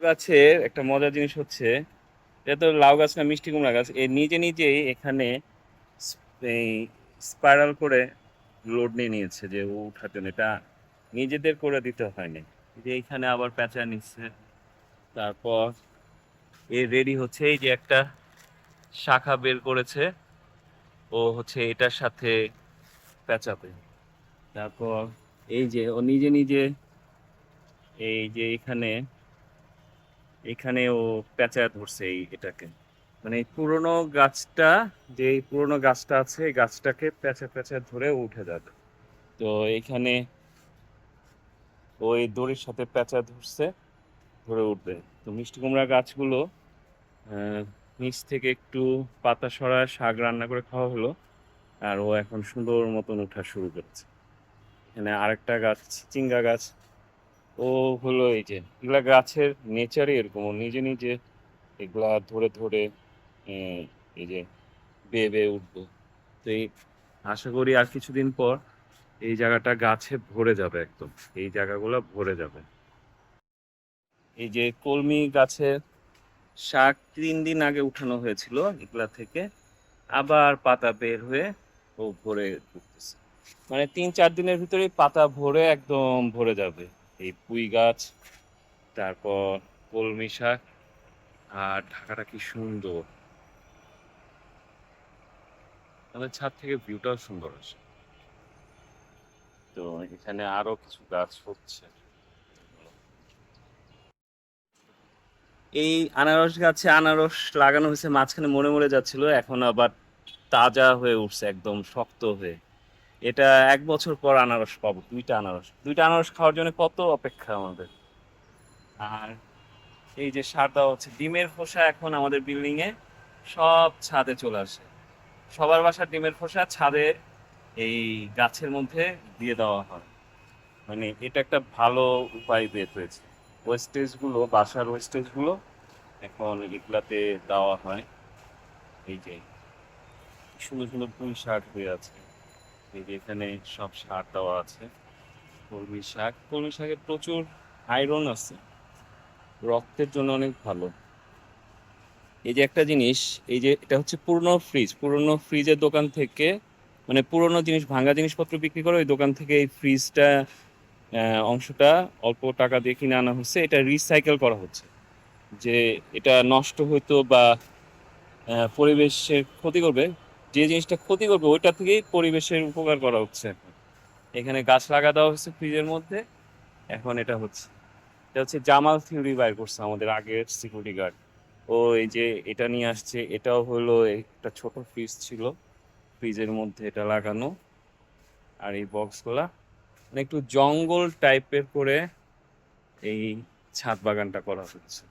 গাছের একটা মজার জিনিস হচ্ছে, এটা তো লাউ গাছ না, মিষ্টি কুমড়া গাছ, এ নিজে নিজেই এখানে এই স্পাইরাল করে লোড নিয়ে নিয়েছে যে ও জন্য। এটা নিজেদের করে দিতে হয়নি। যে এইখানে আবার প্যাঁচা নিচ্ছে, তারপর এ রেডি হচ্ছে, এই যে একটা শাখা বের করেছে, ও হচ্ছে এটার সাথে প্যাঁচাবে তারপর এই যে ও নিজে নিজে এই যে এখানে এখানে ও পেঁচা ধরছে এই এটাকে। মানে পুরোনো গাছটা, যে পুরোনো গাছটা আছে, এই গাছটাকে পেঁচা পেঁচা ধরে উঠে যাবে তো এখানে ওই দড়ির সাথে পেঁচা ধরছে, ধরে উঠবে। তো মিষ্টি কুমড়া গাছগুলো নিচ থেকে একটু পাতা সরা শাক রান্না করে খাওয়া হলো, আর ও এখন সুন্দর মতন ওঠা শুরু করছে। এখানে আরেকটা গাছ চিচিঙ্গা গাছ ও হলো এই যে, এগুলা গাছের নেচারই এরকম। ও নিজে নিজে এগুলা ধরে ধরে এই যে বেয়ে বেয়ে উঠবো। তো এই আশা করি আর কিছুদিন পর এই জায়গাটা গাছে ভরে যাবে একদম। এই জায়গাগুলো ভরে যাবে। এই যে কলমি গাছের শাক তিন দিন আগে উঠানো হয়েছিল এগুলা থেকে, আবার পাতা বের হয়ে ও ভরে উঠতেছে। মানে তিন চার দিনের ভিতরেই পাতা ভরে একদম ভরে যাবে। এই পুঁই গাছ, তারপর কলমি শাক আর ঢাকাটা কি সুন্দর। আমাদের ছাদ থেকে ভিউটাও সুন্দর আসে। তো এখানে আরও কিছু গাছ হচ্ছে। এই আনারস গাছে আনারস লাগানো হয়েছে, মাঝখানে মরে মরে যাচ্ছিল, এখন আবার তাজা হয়ে উঠছে, একদম শক্ত হয়ে। এটা এক বছর পর আনারস পাবো, দুইটা আনারস। দুইটা আনারস খাওয়ার জন্য কত অপেক্ষা আমাদের? আর এই যে সার দেওয়া হচ্ছে, ডিমের খোসা এখন আমাদের বিল্ডিং এ সব ছাদে চলে আসে। সবার বাসার ডিমের খোসা ছাদে এই গাছের মধ্যে দিয়ে দেওয়া হয়। মানে এটা একটা ভালো উপায় বের হয়েছে। ওয়েস্টেজগুলো, বাসার ওয়েস্টেজগুলো এখন এগুলাতে দেওয়া হয়। এই যে, সুন্দর সুন্দর পুঁই শাক হয়ে আছে। এখানে সব সার দেওয়া আছে। কলমি শাক। কলমি শাকে প্রচুর আয়রন আছে। রক্তের জন্য অনেক ভালো। এই যে একটা জিনিস, এই যে এটা হচ্ছে পুরনো ফ্রিজ পুরনো ফ্রিজের দোকান থেকে মানে পুরনো জিনিস ভাঙা জিনিসপত্র বিক্রি করে ওই দোকান থেকে এই ফ্রিজটা অংশটা অল্প টাকা দিয়ে কিনে আনা হচ্ছে। এটা রিসাইকেল করা হচ্ছে। যে এটা নষ্ট হইতো বা পরিবেশের ক্ষতি করবে যে জিনিসটা ক্ষতি করবে, ওইটা থেকেই পরিবেশের উপকার করা হচ্ছে। এখন। গাছ লাগা দেওয়া হচ্ছে ফ্রিজের মধ্যে। এখন এটা হচ্ছে এটা হচ্ছে জামাল থিওরি বাইর করছে আমাদের আগের সিকিউরিটি গার্ড ও এই যে এটা নিয়ে আসছে, এটাও হলো একটা ছোট ফ্রিজ ছিল। ফ্রিজের মধ্যে এটা লাগানো আর এই বক্সগুলা মানে একটু জঙ্গল টাইপের করে এই ছাদ বাগানটা করা হচ্ছে।